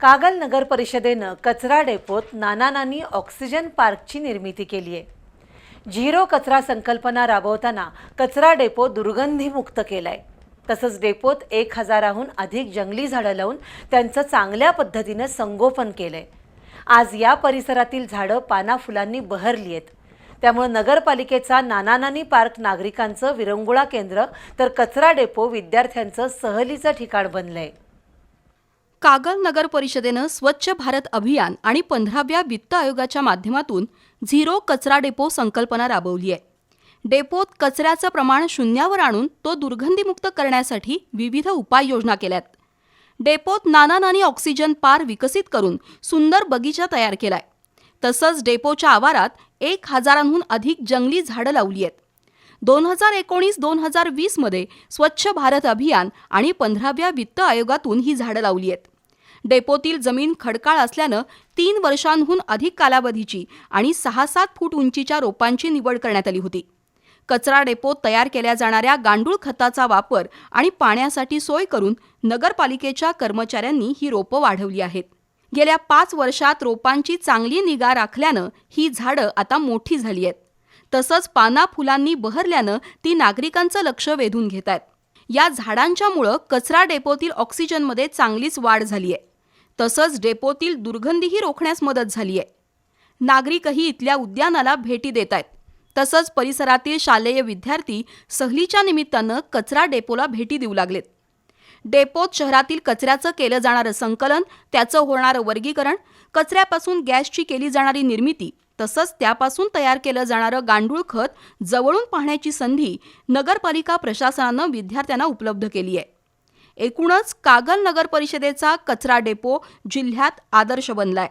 कागल नगर परिषदेनं कचरा डेपोत नाना नानी ऑक्सिजन पार्कची निर्मिती केली आहे. झिरो कचरा संकल्पना राबवताना कचरा डेपो दुर्गंधीमुक्त केलाय. तसंच डेपोत एक हजाराहून अधिक जंगली झाडं लावून त्यांचं चांगल्या पद्धतीनं संगोपन केलंय. आज या परिसरातील झाडं पाना फुलांनी बहरली आहेत. त्यामुळे नगरपालिकेचा नानानानी पार्क नागरिकांचं विरंगुळा केंद्र तर कचरा डेपो विद्यार्थ्यांचं सहलीचं ठिकाण बनलंय. कागल नगर परिषदेनं स्वच्छ भारत अभियान आणि पंधराव्या वित्त आयोगाच्या माध्यमातून झिरो कचरा डेपो संकल्पना राबवली आहे. डेपोत कचऱ्याचं प्रमाण शून्यावर आणून तो दुर्गंधीमुक्त करण्यासाठी विविध उपाययोजना केल्यात. डेपोत नाना नानी ऑक्सिजन पार विकसित करून सुंदर बगीचा तयार केलाय. तसंच डेपोच्या आवारात एक हजारांहून अधिक जंगली झाडं लावली आहेत. दोन हजार एकोणीस दोन हजार वीसमध्ये स्वच्छ भारत अभियान आणि पंधराव्या वित्त आयोगातून ही झाडं लावली आहेत. डेपोतील जमीन खडकाळ असल्यानं तीन वर्षांहून अधिक कालावधीची आणि सहा सात फूट उंचीच्या रोपांची निवड करण्यात आली होती. कचरा डेपोत तयार केल्या जाणाऱ्या गांडूळ खताचा वापर आणि पाण्यासाठी सोय करून नगरपालिकेच्या कर्मचाऱ्यांनी ही रोपं वाढवली आहेत. गेल्या पाच वर्षात रोपांची चांगली निगा राखल्यानं ही झाडं आता मोठी झाली आहेत. तसंच पाना फुलांनी बहरल्यानं ती नागरिकांचं लक्ष वेधून घेत आहेत. या झाडांच्यामुळं कचरा डेपोतील ऑक्सिजनमध्ये चांगलीच वाढ झाली आहे. तसंच डेपोतील दुर्गंधीही रोखण्यास मदत झाली आहे. नागरिकही इथल्या उद्यानाला भेटी देत आहेत. तसंच परिसरातील शालेय विद्यार्थी सहलीच्या निमित्तानं कचरा डेपोला भेटी देऊ लागलेत. डेपोत शहरातील कचऱ्याचं केलं जाणारं संकलन त्याचं होणारं वर्गीकरण कचऱ्यापासून गॅसची केली जाणारी निर्मिती तसंच त्यापासून तयार केलं जाणारं गांडूळ खत जवळून पाहण्याची संधी नगरपालिका प्रशासनानं विद्यार्थ्यांना उपलब्ध केली आहे. एकूणच कागल नगर परिषदेचा कचरा डेपो जिल्ह्यात आदर्श बनलाय.